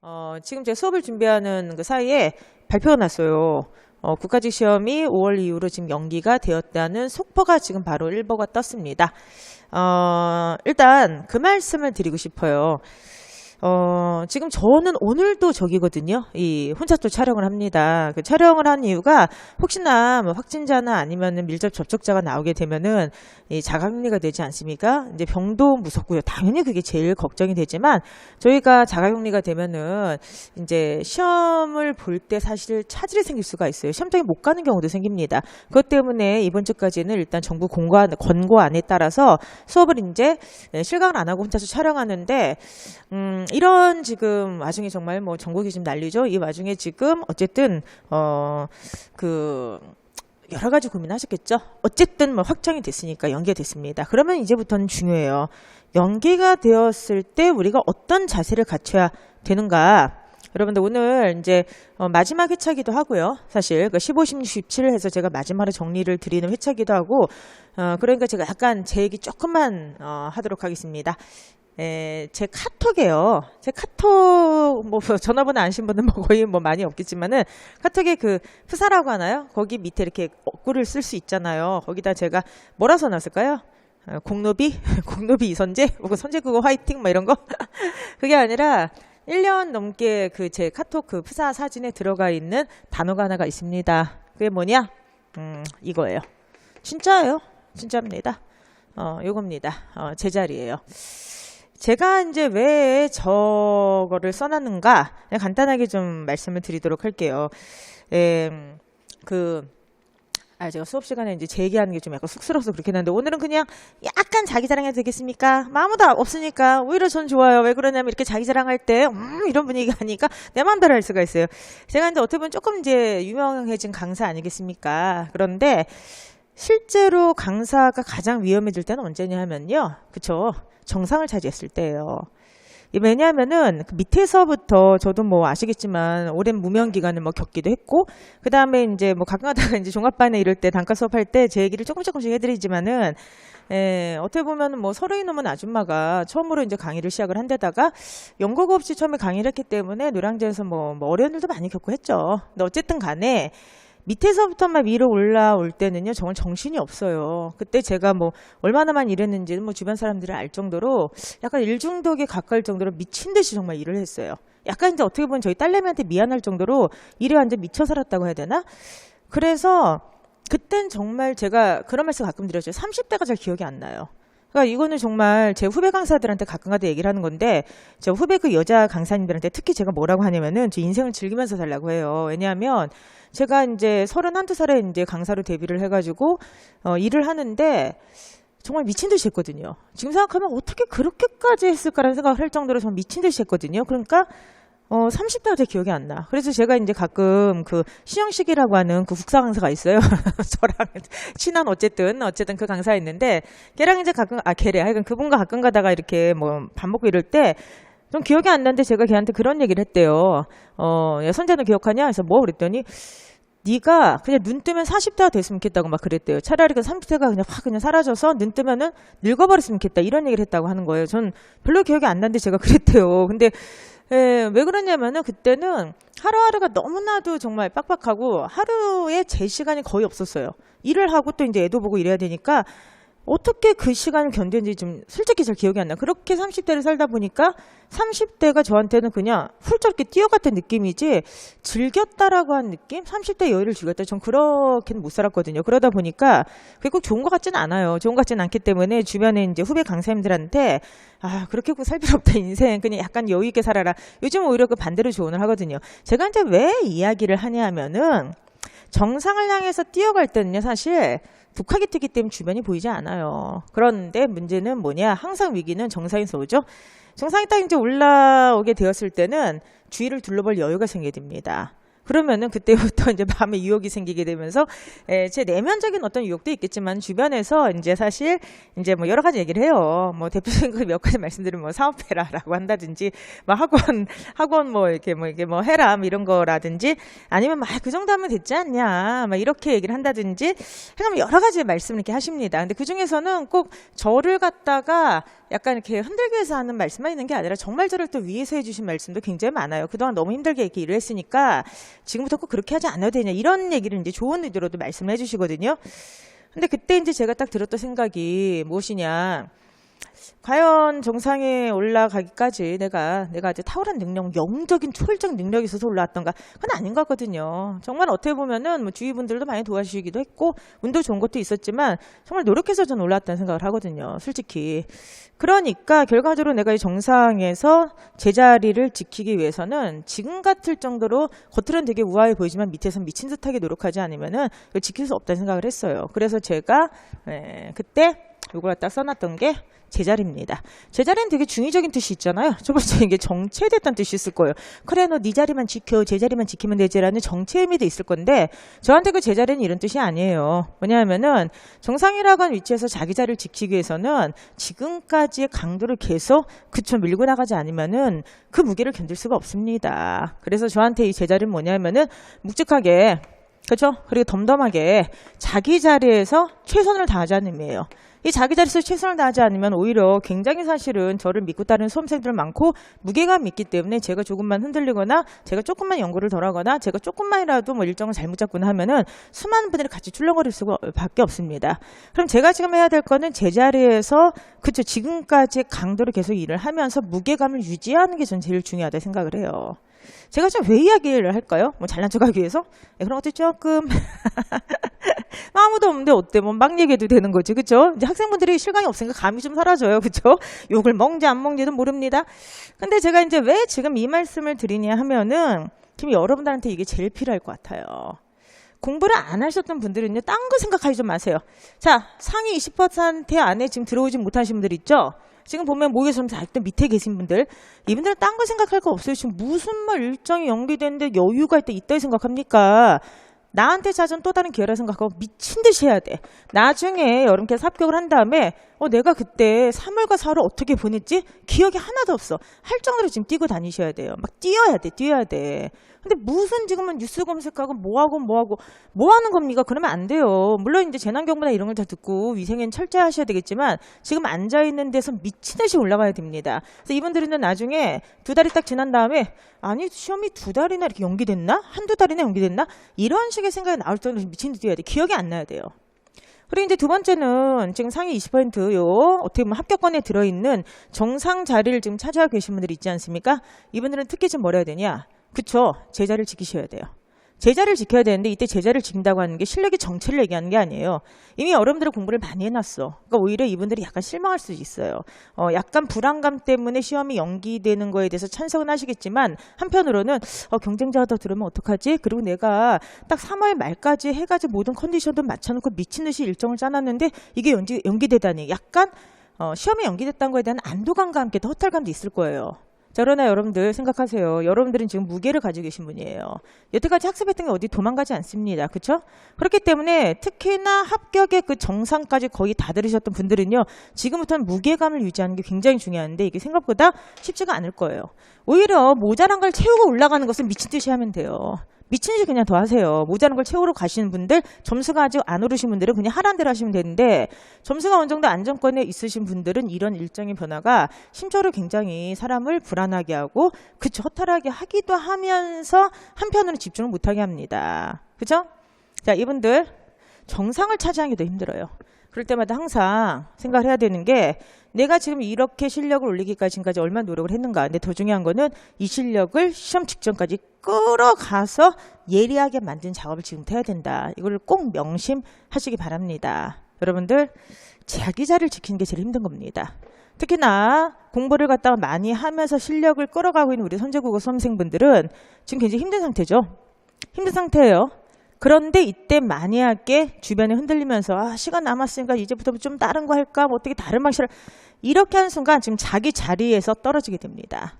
어, 지금 제 수업을 준비하는 그 사이에 발표가 났어요. 어, 국가직 시험이 5월 이후로 지금 연기가 되었다는 속보가 지금 바로 일보가 떴습니다. 어, 일단 그 말씀을 드리고 싶어요. 어, 지금 저는 오늘도 저기거든요. 이 혼자 또 촬영을 합니다. 그 촬영을 한 이유가 혹시나 뭐 확진자나 아니면은 밀접 접촉자가 나오게 되면은 이 자가격리가 되지 않습니까? 이제 병도 무섭고요. 당연히 그게 제일 걱정이 되지만 저희가 자가격리가 되면은 이제 시험을 볼 때 사실 차질이 생길 수가 있어요. 시험장에 못 가는 경우도 생깁니다. 그것 때문에 이번 주까지는 일단 정부 공고 권고안에 따라서 수업을 이제 네, 실강을 안 하고 혼자서 촬영하는데 음, 이런 지금 와중에 정말 뭐 전국이 지금 난리죠. 이 와중에 지금 어쨌든 어그 여러 가지 고민하셨겠죠. 어쨌든 뭐 확정이 됐으니까 연기가 됐습니다. 그러면 이제부터는 중요해요. 연기가 되었을 때 우리가 어떤 자세를 갖춰야 되는가? 여러분들 오늘 이제 어, 마지막 회차기도 하고요. 사실 그 15, 16, 17을 해서 제가 마지막으로 정리를 드리는 회차기도 하고 어, 그러니까 제가 약간 제 얘기 조금만 어, 하도록 하겠습니다. 에, 제 카톡에요. 제 카톡, 뭐, 전화번호 아신 분은 뭐 거의 뭐 많이 없겠지만은, 카톡에 그, 프사라고 하나요? 거기 밑에 이렇게 어구를 쓸수 있잖아요. 거기다 제가 뭐라 써놨을까요? 어, 공노비? 공노비 이선재? 혹은 선재국어 화이팅? 뭐 이런 거? 그게 아니라, 1년 넘게 그 제 카톡 그 프사 사진에 들어가 있는 단어가 하나가 있습니다. 그게 뭐냐? 음, 이거예요. 진짜예요. 진짜입니다. 어, 요겁니다. 어, 제자리예요. 제가 이제 왜 저거를 써놨는가 간단하게 좀 말씀을 드리도록 할게요. 에, 그, 아, 제가 수업 시간에 이제 제 얘기하는 게 좀 약간 쑥스러워서 그렇긴 한데 오늘은 그냥 약간 자기 자랑해도 되겠습니까? 뭐 아무도 없으니까 오히려 전 좋아요. 왜 그러냐면 이렇게 자기 자랑할 때, 음, 이런 분위기가 하니까 내 마음대로 할 수가 있어요. 제가 이제 어떻게 보면 조금 이제 유명해진 강사 아니겠습니까? 그런데 실제로 강사가 가장 위험해질 때는 언제냐 하면요. 그쵸. 정상을 차지했을 때예요. 왜냐하면은 그 밑에서부터 저도 뭐 아시겠지만 오랜 무명 기간을 뭐 겪기도 했고 그 다음에 이제 뭐 가끔가다가 이제 종합반에 이럴 때 단과 수업할 때 제 얘기를 조금 조금씩 해드리지만은 에, 어떻게 보면은 뭐 서른이 넘은 아줌마가 처음으로 이제 강의를 시작을 한 데다가 연고가 없이 처음에 강의를 했기 때문에 노량진에서 뭐, 뭐 어려운 일도 많이 겪고 했죠. 근데 어쨌든 간에 밑에서부터만 위로 올라올 때는요, 정말 정신이 없어요. 그때 제가 뭐, 얼마나만 일했는지는 뭐 주변 사람들이 알 정도로 약간 일중독에 가까울 정도로 미친 듯이 정말 일을 했어요. 약간 이제 어떻게 보면 저희 딸내미한테 미안할 정도로 일에 완전 미쳐 살았다고 해야 되나? 그래서 그땐 정말 제가 그런 말씀 가끔 드렸죠. 30대가 잘 기억이 안 나요. 그러니까 이거는 정말 제 후배 강사들한테 가끔가다 얘기를 하는 건데 저 후배 그 여자 강사님들한테 특히 제가 뭐라고 하냐면은 제 인생을 즐기면서 살라고 해요. 왜냐하면 제가 이제 서른 한두 살에 이제 강사로 데뷔를 해가지고 어, 일을 하는데 정말 미친 듯이 했거든요. 지금 생각하면 어떻게 그렇게까지 했을까라는 생각을 할 정도로 정말 미친 듯이 했거든요. 그러니까 어, 30대가 제 기억이 안 나. 그래서 제가 이제 가끔 그 신영식이라고 하는 그 국사 강사가 있어요. 저랑 친한 어쨌든 어쨌든 그 강사 있는데 걔랑 이제 가끔 아 걔래. 하여간 그분과 가끔 가다가 이렇게 뭐 밥 먹고 이럴 때 좀 기억이 안 나는데 제가 걔한테 그런 얘기를 했대요. 어, 야, 선재는 기억하냐? 그래서 뭐 그랬더니 네가 그냥 눈 뜨면 40대가 됐으면 좋겠다고 막 그랬대요. 차라리 그 30대가 그냥 확 그냥 사라져서 눈 뜨면은 늙어버렸으면 좋겠다. 이런 얘기를 했다고 하는 거예요. 전 별로 기억이 안 나는데 제가 그랬대요. 근데 예, 왜 그러냐면은 그때는 하루하루가 너무나도 정말 빡빡하고 하루에 제 시간이 거의 없었어요. 일을 하고 또 이제 애도 보고 이래야 되니까 어떻게 그 시간을 견뎠는지 좀 솔직히 잘 기억이 안 나. 그렇게 30대를 살다 보니까 30대가 저한테는 그냥 훌쩍 이렇게 뛰어갔던 느낌이지 즐겼다라고 한 느낌? 30대 여유를 즐겼다. 전 그렇게는 못 살았거든요. 그러다 보니까 그게 꼭 좋은 것 같지는 않아요. 좋은 것 같지는 않기 때문에 주변에 이제 후배 강사님들한테 아, 그렇게 꼭살 필요 없다, 인생. 그냥 약간 여유 있게 살아라. 요즘 오히려 그 반대로 조언을 하거든요. 제가 이제 왜 이야기를 하냐 하면은 정상을 향해서 뛰어갈 때는요, 사실 북하기 뜨기 때문에 주변이 보이지 않아요. 그런데 문제는 뭐냐? 항상 위기는 정상에서 오죠. 정상이 딱 이제 올라오게 되었을 때는 주위를 둘러볼 여유가 생기게 됩니다. 그러면은 그때부터 이제 마음에 유혹이 생기게 되면서 에, 제 내면적인 어떤 유혹도 있겠지만 주변에서 이제 사실 이제 뭐 여러 가지 얘기를 해요. 뭐 대표적인 몇 가지 말씀드리면 뭐 사업해라라고 한다든지 뭐 학원 학원 뭐 이렇게 뭐 이게 뭐 해라 뭐 이런 거라든지 아니면 막 그 정도 하면 됐지 않냐 막 이렇게 얘기를 한다든지 그러면 여러 가지 말씀을 이렇게 하십니다. 근데 그 중에서는 꼭 저를 갖다가 약간 이렇게 흔들기 위해서 하는 말씀만 있는 게 아니라 정말 저를 또 위해서 해주신 말씀도 굉장히 많아요. 그동안 너무 힘들게 이렇게 일을 했으니까 지금부터 꼭 그렇게 하지 않아도 되냐 이런 얘기를 이제 좋은 의도로도 말씀을 해주시거든요. 근데 그때 이제 제가 딱 들었던 생각이 무엇이냐. 과연 정상에 올라가기까지 내가 내가 이제 탁월한 능력, 영적인 초월적 능력이 있어서 올라왔던가? 그건 아닌 것 같거든요. 정말 어떻게 보면은 뭐 주위 분들도 많이 도와주시기도 했고 운도 좋은 것도 있었지만 정말 노력해서 전 올라왔다는 생각을 하거든요. 솔직히. 그러니까 결과적으로 내가 이 정상에서 제자리를 지키기 위해서는 지금 같을 정도로 겉으로는 되게 우아해 보이지만 밑에서 미친 듯하게 노력하지 않으면은 지킬 수 없다는 생각을 했어요. 그래서 제가 예, 그때 이걸 딱 써놨던 게 제자리입니다. 제자리는 되게 중의적인 뜻이 있잖아요. 저번 주에 이게 정체됐다는 뜻이 있을 거예요. 그래 너 네 자리만 지켜 제자리만 지키면 되지라는 정체 의미도 있을 건데 저한테 그 제자리는 이런 뜻이 아니에요. 뭐냐면은 정상이라고 하는 위치에서 자기 자리를 지키기 위해서는 지금까지의 강도를 계속 그쳐 밀고 나가지 않으면은 그 무게를 견딜 수가 없습니다. 그래서 저한테 이 제자리는 뭐냐면은 묵직하게 그렇죠? 그리고 덤덤하게 자기 자리에서 최선을 다하자는 의미예요. 이 자기 자리에서 최선을 다하지 않으면 오히려 굉장히 사실은 저를 믿고 따르는 수험생들 많고 무게감이 있기 때문에 제가 조금만 흔들리거나 제가 조금만 연구를 덜 하거나 제가 조금만이라도 뭐 일정을 잘못 잡거나 하면은 수많은 분들이 같이 출렁거릴 수밖에 없습니다. 그럼 제가 지금 해야 될 거는 제 자리에서 그쵸 지금까지 강도로 계속 일을 하면서 무게감을 유지하는 게 전 제일 중요하다 생각을 해요. 제가 좀 왜 이야기를 할까요? 뭐 잘난 척하기 위해서? 네, 그런 것도 조금 아무도 없는데 어때? 뭐 막 얘기해도 되는 거지, 그쵸? 이제 학생분들이 실감이 없으니까 감이 좀 사라져요, 그쵸? 욕을 먹는지 안 먹는지도 모릅니다. 근데 제가 이제 왜 지금 이 말씀을 드리냐 하면은 지금 여러분들한테 이게 제일 필요할 것 같아요. 공부를 안 하셨던 분들은요, 딴 거 생각하지 좀 마세요. 자, 상위 20% 안에 지금 들어오지 못하신 분들 있죠? 지금 보면 모의고사 아직도 밑에 계신 분들 이분들은 딴 거 생각할 거 없어요. 지금 무슨 말 일정이 연기되는데 여유가 있다 있다 생각합니까? 나한테 찾은 또 다른 기회라 생각하고 미친 듯이 해야 돼. 나중에 여름캐서 합격을 한 다음에 어 내가 그때 3월과 4월 어떻게 보냈지? 기억이 하나도 없어. 할 정도로 지금 뛰고 다니셔야 돼요. 막 뛰어야 돼. 뛰어야 돼. 근데 무슨 지금은 뉴스 검색하고 뭐하고 뭐하고 뭐 하는 겁니까? 그러면 안 돼요. 물론 이제 재난경보나 이런 걸 다 듣고 위생엔 철저히 하셔야 되겠지만 지금 앉아 있는 데서 미친 듯이 올라가야 됩니다. 그래서 이분들은 나중에 두 달이 딱 지난 다음에 아니 시험이 두 달이나 이렇게 연기됐나? 한두 달이나 연기됐나? 이런 식의 생각이 나올 정도로 미친 듯 뛰어야 돼. 기억이 안 나야 돼요. 그리고 이제 두 번째는 지금 상위 20%요 어떻게 보면 합격권에 들어있는 정상 자리를 지금 차지하고 계신 분들 있지 않습니까? 이분들은 특히 좀 뭐라 해야 되냐? 그쵸? 제자를 지키셔야 돼요. 제자를 지켜야 되는데 이때 제자를 지킨다고 하는 게 실력의 정체를 얘기하는 게 아니에요. 이미 여러분들은 공부를 많이 해놨어. 그러니까 오히려 이분들이 약간 실망할 수 있어요. 어, 약간 불안감 때문에 시험이 연기되는 거에 대해서 찬성은 하시겠지만 한편으로는 어, 경쟁자가 더 들으면 어떡하지? 그리고 내가 딱 3월 말까지 해가지고 모든 컨디션도 맞춰놓고 미친 듯이 일정을 짜놨는데 이게 연기, 연기되다니 약간 어, 시험이 연기됐다는 거에 대한 안도감과 함께 더 허탈감도 있을 거예요. 자, 그러나 여러분들 생각하세요. 여러분들은 지금 무게를 가지고 계신 분이에요. 여태까지 학습했던 게 어디 도망가지 않습니다. 그렇죠? 그렇기 때문에 특히나 합격의 그 정상까지 거의 다 들으셨던 분들은요. 지금부터는 무게감을 유지하는 게 굉장히 중요한데 이게 생각보다 쉽지가 않을 거예요. 오히려 모자란 걸 채우고 올라가는 것은 미친 듯이 하면 돼요. 미친 듯이 그냥 더 하세요. 모자란 걸 채우러 가시는 분들, 점수가 아직 안 오르신 분들은 그냥 하란 대로 하시면 되는데, 점수가 어느 정도 안정권에 있으신 분들은 이런 일정의 변화가 심적으로 굉장히 사람을 불안하게 하고, 그쵸, 허탈하게 하기도 하면서 한편으로 집중을 못하게 합니다. 그죠? 자, 이분들 정상을 차지하기도 힘들어요. 그럴 때마다 항상 생각을 해야 되는 게 내가 지금 이렇게 실력을 올리기까지 지금까지 얼마나 노력을 했는가. 근데 더 중요한 거는 이 실력을 시험 직전까지 끌어가서 예리하게 만든 작업을 지금부터 해야 된다. 이걸 꼭 명심하시기 바랍니다. 여러분들 자기 자리를 지키는 게 제일 힘든 겁니다. 특히나 공부를 갖다가 많이 하면서 실력을 끌어가고 있는 우리 선제국어 수험생분들은 지금 굉장히 힘든 상태죠. 힘든 상태예요. 그런데 이때 만약에 주변에 흔들리면서 아 시간 남았으니까 이제부터 좀 다른 거 할까 뭐 어떻게 다른 방식을 이렇게 하는 순간 지금 자기 자리에서 떨어지게 됩니다.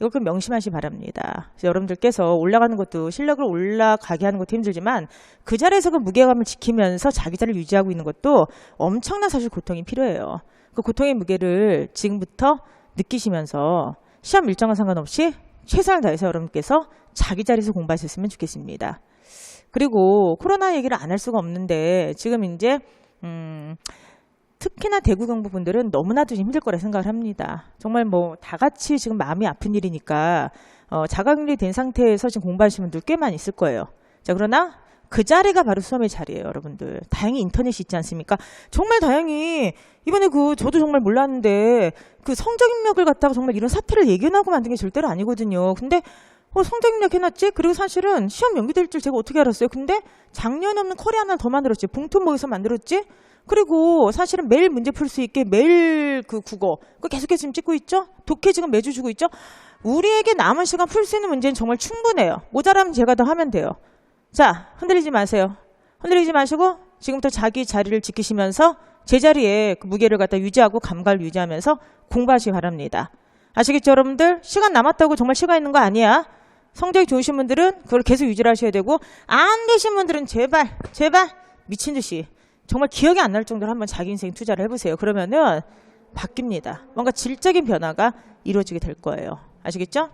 이걸 좀 명심하시 기 바랍니다. 여러분들께서 올라가는 것도 실력을 올라가게 하는 것도 힘들지만 그 자리에서 그 무게감을 지키면서 자기 자리를 유지하고 있는 것도 엄청난 사실 고통이 필요해요. 그 고통의 무게를 지금부터 느끼시면서 시험 일정과 상관없이 최선을 다해서 여러분께서 자기 자리에서 공부하셨으면 좋겠습니다. 그리고 코로나 얘기를 안 할 수가 없는데 지금 이제 음 특히나 대구 경북 분들은 너무나도 좀 힘들 거라 생각을 합니다. 정말 뭐 다 같이 지금 마음이 아픈 일이니까 어, 자가격리 된 상태에서 지금 공부하시는 분들 꽤 많이 있을 거예요. 자 그러나 그 자리가 바로 수험의 자리예요, 여러분들. 다행히 인터넷이 있지 않습니까? 정말 다행히 이번에 그 저도 정말 몰랐는데 그 성적 입력을 갖다가 정말 이런 사태를 예견하고 만든 게 절대로 아니거든요. 근데 어, 성적 입력 해놨지? 그리고 사실은 시험 연기될 줄 제가 어떻게 알았어요? 근데 작년에 없는 커리 하나 더 만들었지. 봉투모에서 만들었지? 그리고 사실은 매일 문제 풀 수 있게 매일 그 국어 그 계속해서 지금 찍고 있죠? 독해 지금 매주 주고 있죠? 우리에게 남은 시간 풀 수 있는 문제는 정말 충분해요. 모자라면 제가 더 하면 돼요. 자, 흔들리지 마세요. 흔들리지 마시고 지금부터 자기 자리를 지키시면서 제자리에 그 무게를 갖다 유지하고 감각을 유지하면서 공부하시기 바랍니다. 아시겠죠, 여러분들? 시간 남았다고 정말 시간 있는 거 아니야. 성적이 좋으신 분들은 그걸 계속 유지를 하셔야 되고 안 되신 분들은 제발 제발 미친 듯이 정말 기억이 안 날 정도로 한번 자기 인생 투자를 해보세요. 그러면은 바뀝니다. 뭔가 질적인 변화가 이루어지게 될 거예요. 아시겠죠?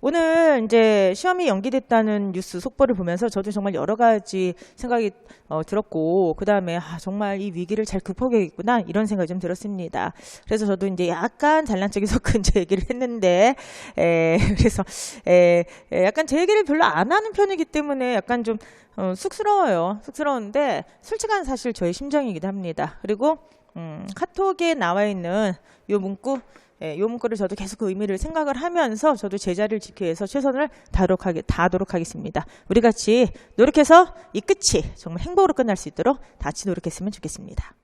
오늘 이제 시험이 연기됐다는 뉴스 속보를 보면서 저도 정말 여러 가지 생각이 어, 들었고 그 다음에 아, 정말 이 위기를 잘 극복해야겠구나 이런 생각이 좀 들었습니다. 그래서 저도 이제 약간 잘난 척이 섞은 제 얘기를 했는데 에, 그래서 에, 에, 약간 제 얘기를 별로 안 하는 편이기 때문에 약간 좀 어, 쑥스러워요. 쑥스러운데 솔직한 사실 저의 심정이기도 합니다. 그리고 음, 카톡에 나와 있는 요 문구 예, 요 문구를 저도 계속 그 의미를 생각을 하면서 저도 제자리를 지키기 위해서 최선을 다하도록, 하겠, 다하도록 하겠습니다. 우리 같이 노력해서 이 끝이 정말 행복으로 끝날 수 있도록 다 같이 노력했으면 좋겠습니다.